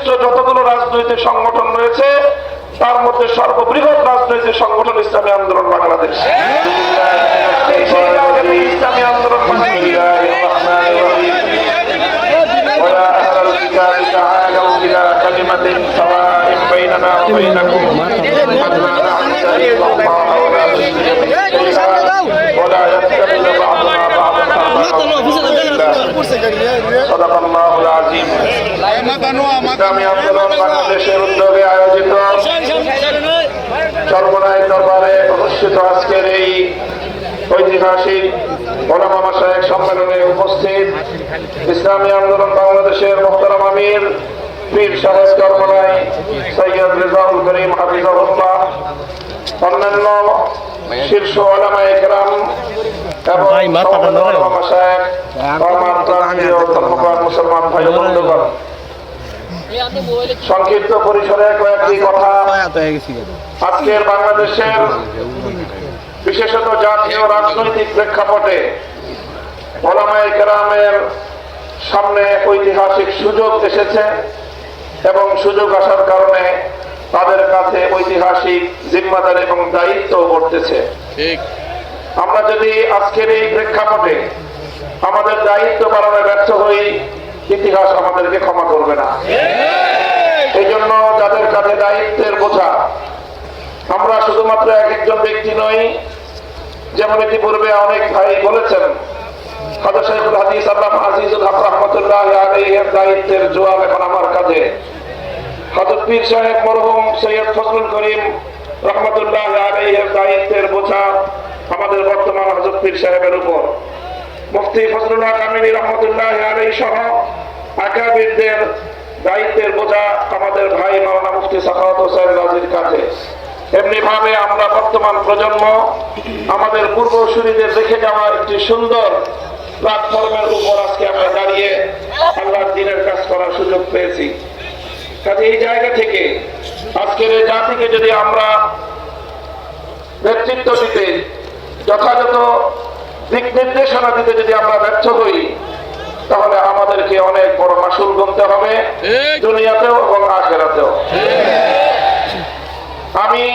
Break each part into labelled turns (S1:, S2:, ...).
S1: সংশ্লিষ্ট যতগুলো রাজনৈতিক সংগঠন রয়েছে তার মধ্যে সর্ববৃহৎ রাজনৈতিক সংগঠন ইসলামী আন্দোলন বাংলাদেশ এই সেই জায়গাতে ইসলামী আন্দোলন বাংলাদেশ ويا أهل الكتاب تعالوا إلى كلمة سواء بيننا وبينكم ألا نعبد إلا الله ولا نشرك به شيئا ولا يتخذ بعضنا بعضا أربابا صدق الله العظيم ইসলামী আন্দোলন বাংলাদেশের উদ্যোগে আয়োজিত চর্মনায় দরবারে অনুষ্ঠিত আজকের এই ঐতিহাসিক ওলামা মাসায়েক সম্মেলনে উপস্থিত ইসলামী আন্দোলন বাংলাদেশের মোহতারাম আমির পীর সাহেব চর্মনায় সৈয়দ রেজাউল করিম হাফিজাহুল্লাহ অন্যান্য শীর্ষ ওলামা একরাম এবং
S2: ভাই, মাথাটা
S1: সমবেত
S2: নড়ে।
S1: ওলামা মাসায়েক, আমার প্রাণপ্রিয় ধর্মপ্রাণ মুসলমান ভাই বন্ধুগণ সংক্ষিপ্ত পরিসরে কয়েকটি কথা। আজকের বাংলাদেশের বিশেষত জাতীয় রাজনৈতিক প্রেক্ষাপটে ওলামায়ে কেরামের সামনে ঐতিহাসিক সুযোগ এসেছে এবং সুযোগ আসার কারণে তাদের কাছে ঐতিহাসিক জিম্মাদার এবং দায়িত্ব পড়তেছে আমরা যদি আজকের এই প্রেক্ষাপটে আমাদের দায়িত্ব পালনে ব্যর্থ হই ইতিহাস আমাদেরকে ক্ষমা করবে না। এই জন্য যাদের কাছে দায়িত্বের বোঝা, আমরা শুধুমাত্র এক একজন ব্যক্তি নই, যেমন ইতিপূর্বে অনেক ভাই বলেছেন আমাদের বর্তমান হযরত পীর সাহেবের উপর। মুফতি ফজলুল হক রহমতুল্লাহ সহ আকাবিরদের দায়িত্বের বোঝা আমাদের ভাই মাওলানা মুফতি সাখাওয়াত হোসেন রাজির কাছে। এমনি ভাবে আমরা বর্তমান প্রজন্ম, আমাদের পূর্বসূরীদের রেখে যাওয়া একটি সুন্দর প্ল্যাটফর্মের উপর আজকে আমরা দাঁড়িয়ে আল্লাহর দিনের কাজ করার সুযোগ পেয়েছি। কাজে এই জায়গা থেকে আজকের এই জাতিকে যদি আমরা নেতৃত্ব দিতে, যথাযথ দিক নির্দেশনা দিতে যদি আমরা ব্যর্থ হই তাহলে আমাদেরকে অনেক বড় মাসুল গুনতে হবে দুনিয়াতেও এবং আখেরাতেও। আমি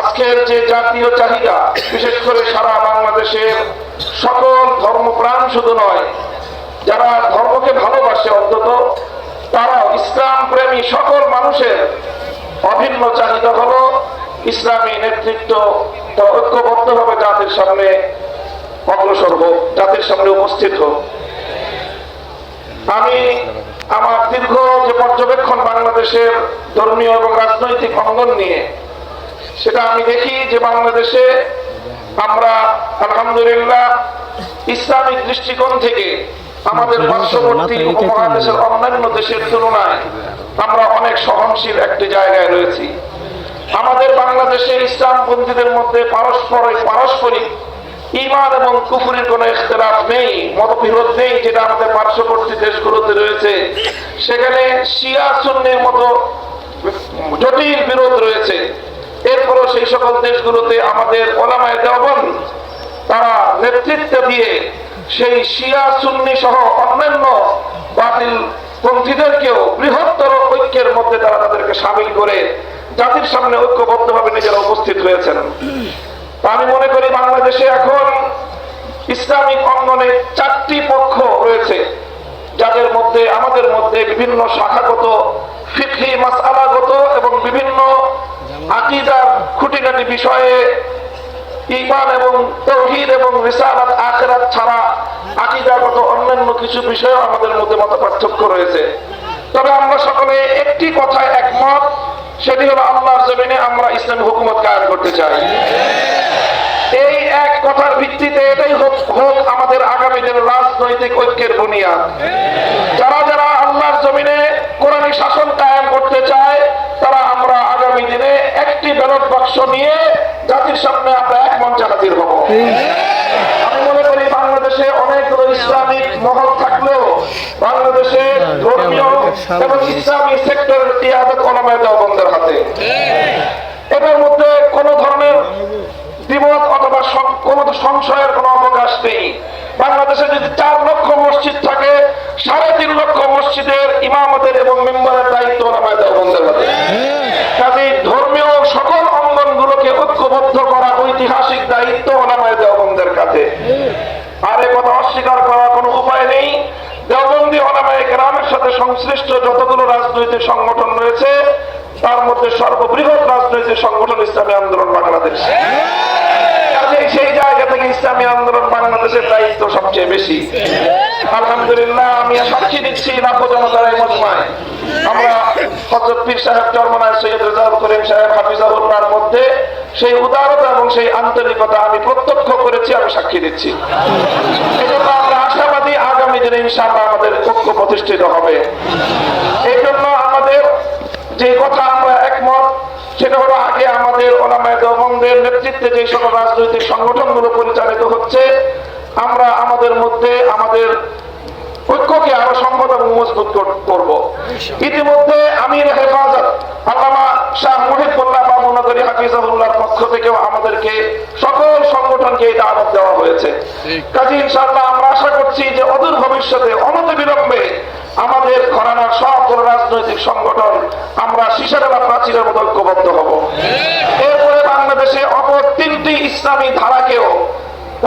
S1: আজকের যে জাতীয় চাহিদা বিশেষ করে সারা বাংলাদেশের সকল ধর্মপ্রাণ শুধু নয় যারা ধর্মকে ভালোবাসে অন্তত তারাও ইসলাম প্রেমী সকল মানুষের অভিন্ন চাহিদা হলো ইসলামী নেতৃত্ব তা ঐক্যবদ্ধভাবে জাতির সামনে অগ্রসর হোক জাতির সামনে উপস্থিত হোক। আমি আমার দীর্ঘ যে পর্যবেক্ষণ বাংলাদেশের ধর্মীয় এবং রাজনৈতিক অঙ্গন নিয়ে সেটা আমি দেখি যে বাংলাদেশে আমরা আলহামদুলিল্লাহ ইসলামিক দৃষ্টিকোণ থেকে আমাদের পার্শ্ববর্তী উপমহাদেশের অন্যান্য দেশের তুলনায় আমরা অনেক সহনশীল একটি জায়গায় রয়েছি। আমাদের বাংলাদেশে ইসলামপন্থীদের মধ্যে পারস্পরিক পারস্পরিক ইমান এবং কুফুরির কোনো ইখতলাফ নেই, মতবিরোধ নেই, যেটা আমাদের পার্শ্ববর্তী দেশগুলোতে রয়েছে। সেখানে শিয়া, সুন্নির মতো জটিল বিরোধ রয়েছে। এরপরও সেই সকল দেশগুলোতে আমাদের ওলামায় দেওয়ান তারা নেতৃত্ব দিয়ে সেই শিয়া, সুন্নি সহ অন্যান্য বাতিল পন্থীদেরকেও বৃহত্তর ঐক্যের মধ্যে তারা তাদেরকে সামিল করে জাতির সামনে ঐক্যবদ্ধভাবে নিজেরা উপস্থিত হয়েছেন। আমি মনে করি বাংলাদেশে এখন ইসলামিক অঙ্গনে চারটি পক্ষ রয়েছে, যাদের মধ্যে, আমাদের মধ্যে বিভিন্ন শাখাগত, ফিকহি মাসালাগত এবং বিভিন্ন আকিদার খুঁটিনাটি বিষয়ে ইমান এবং তৌহিদ এবং রিসালাত আখেরাত ছাড়া আকিদাগত অন্যান্য কিছু বিষয় আমাদের মধ্যে মত পার্থক্য রয়েছে। তবে আমরা সকলে একটি কথায় একমত, সেটি হলো আল্লাহর জমিনে আমরা ইসলামী হুকুমত কায়েম করতে চাই। এই এক কথার ভিত্তিতে এটাই হোক হোক আমাদের আগামী দিনের রাজনৈতিক ঐক্যের বুনিয়াদ। যারা যারা আল্লাহর জমিনে কোরআনী শাসন কায়েম করতে চায়, তারা আমরা আগামী দিনে একটি ব্যালট বাক্স নিয়ে জাতির সামনে আমরা এক মঞ্চে হাজির হব। আমি মনে করি বাংলাদেশে অনেকগুলো ইসলামিক মহল থাকলেও বাংলাদেশে ধর্মীয় এবং ইসলামী সেক্টরের ইয়াদত ওলামায় দেওবন্দের হাতে। এটার মধ্যে কোন ধরনের দ্বিমত অথবা কোনো সংশয়ের কোনো অবকাশ নেই। বাংলাদেশে যদি চার লক্ষ মসজিদ থাকে, সাড়ে তিন লক্ষ মসজিদের ইমামতের এবং মেম্বারের দায়িত্ব নামায় হাতে কাজে ধর্মীয় সকল অঙ্গনগুলোকে ঐক্যবদ্ধ করা ঐতিহাসিক দায়িত্ব নামায় দেওবন্দের কাছে। আর এ কথা অস্বীকার করার কোনো উপায় নেই। দেওবন্দি অনামায় গ্রামের সাথে সংশ্লিষ্ট যতগুলো রাজনৈতিক সংগঠন রয়েছে তার মধ্যে সর্ববৃহৎ রাজনৈতিক সংগঠন ইসলামী আন্দোলন বাংলাদেশ। সেই জায়গা থেকে ইসলামী আন্দোলন বাংলাদেশের দায়িত্ব সবচেয়ে বেশি। আলহামদুলিল্লাহ, আমি সাক্ষী দিচ্ছি লাখো জনতার এই মজমায়। আমরা পীর সাহেব চরমনায় সৈয়দ রেজাউল করিম সাহেব হাফিজাহুল্লাহর মধ্যে সেই উদারতা এবং সেই আন্তরিকতা আমি প্রত্যক্ষ করেছি, আমি সাক্ষী দিচ্ছি। এই জন্য আমরা আশাবাদী আগামী দিনে ইনশাআল্লাহ আমাদের ঐক্য প্রতিষ্ঠিত হবে। এই জন্য আমাদের যে কথা আমরা একমত সেটা হলো আগে আমাদের ওলামায় দেওবন্দের নেতৃত্বে যে সকল রাজনৈতিক সংগঠনগুলো পরিচালিত হচ্ছে আমরা আমাদের মধ্যে আমাদের ঐক্যকে আরও সম্পদ এবং মজবুত করব। ইতিমধ্যে আমির হেফাজত আল্লামা শাহ মুহিবুল্লাহ বাবুনগরী হাফিজাহুল্লাহর পক্ষ থেকেও আমাদেরকে সকল সংগঠনকে এই দাওয়াত দেওয়া হয়েছে। কাজে ইনশাআল্লাহ আমরা আশা করছি যে অদূর ভবিষ্যতে অনতি বিলম্বে আমাদের ঘরানার সকল রাজনৈতিক সংগঠন আমরা শিশারেলা প্রাচীরের মতো ঐক্যবদ্ধ হব। এরপরে বাংলাদেশে অপর তিনটি ইসলামী ধারাকেও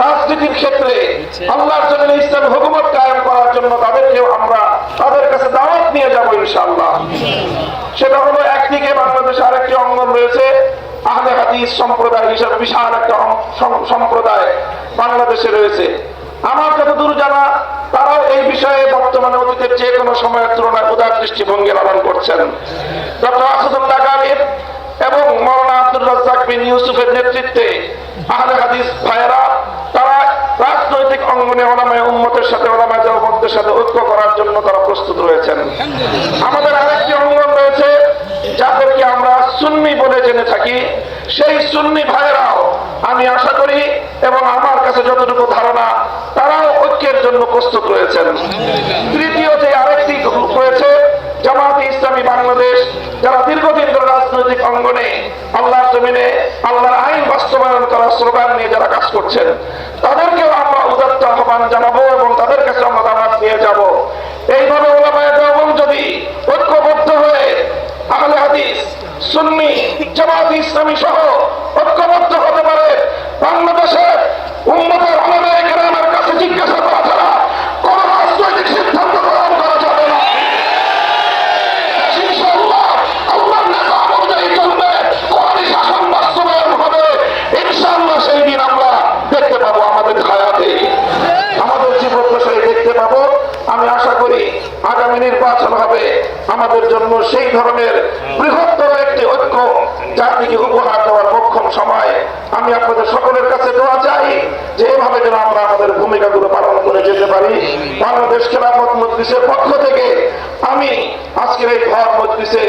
S1: রাজনীতির ক্ষেত্রে আল্লাহর জন্য ইসলামী হুকুমত কায়েম করার জন্য তাদেরকেও আমরা তাদের কাছে দাওয়াত নিয়ে যাব ইনশাআল্লাহ। সেটা হলো একদিকে বাংলাদেশে আরেকটি অঙ্গন রয়েছে, আহলে হাদিস সম্প্রদায় হিসাবে বিশাল একটা সম্প্রদায় বাংলাদেশে রয়েছে। আমার যতদূর জানা এই বিষয়ে বর্তমানে অতীতের যে কোনো সময়ের তুলনায় উদার দৃষ্টিভঙ্গি লালন করছেন। ডক্টর আসাদুল্লাহ গালিব এবং মৌলানা আব্দুল রাজ্জাক ইউসুফের নেতৃত্বে আহলে হাদিস ভাইরা তারা রাজনৈতিক অঙ্গনে ওলামায় উম্মতের সাথে, ওলামায় দেওবন্দের সাথে ঐক্য করার জন্য তারা প্রস্তুত রয়েছেন। আমাদের আরেকটি অঙ্গন রয়েছে যাদেরকে আমরা সুন্নি বলে জেনে থাকি, সেই সুন্নি ভাইয়েরাও আমি আশা করি এবং আমার কাছে যতটুকু ধারণা, তারাও ঐক্যের জন্য প্রস্তুত রয়েছেন। তৃতীয় যে আরেকটি গ্রুপ রয়েছে জামাতে ইসলামী বাংলাদেশ, যারা দীর্ঘদিন ধরে রাজনৈতিক অঙ্গনে আল্লাহর জমিনে আল্লাহর আইন বাস্তবায়ন করার স্লোগান নিয়ে যারা কাজ করছেন, তাদেরকেও আমরা উদাত্ত আহ্বান জানাব এবং তাদের কাছে আমরা দাওয়াত নিয়ে যাব এইভাবে ওলামায় দেওবন যদি ঐক্যবদ্ধ হয়ে আহলে হাদিস সুন্নি জামাত ইসলামী সহ হবে। আমাদের জন্য সেই ধরনের বৃহত্তর একটি ঐক্য জাতিকে উপহার দেওয়ার মক্ষম সময়। আমি আপনাদের সকলের কাছে দোয়া চাই যে এভাবে যেন আমরা আমাদের ভূমিকাগুলো পালন করে যেতে পারি। বাংলাদেশ খেলাফত মজলিসের পক্ষ থেকে আমি আজকের এই ঘর মজলিসে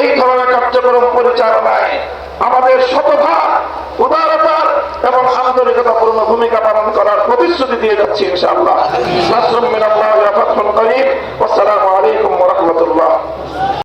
S1: এই ধরনের কার্যক্রম পরিচালনায় আমাদের শতভাগ আন্তরিকতাপূর্ণ ভূমিকা পালন করার প্রতিশ্রুতি দিয়ে যাচ্ছি ইনশাআল্লাহ। আসসালামু আলাইকুম ওয়া রাহমাতুল্লাহ।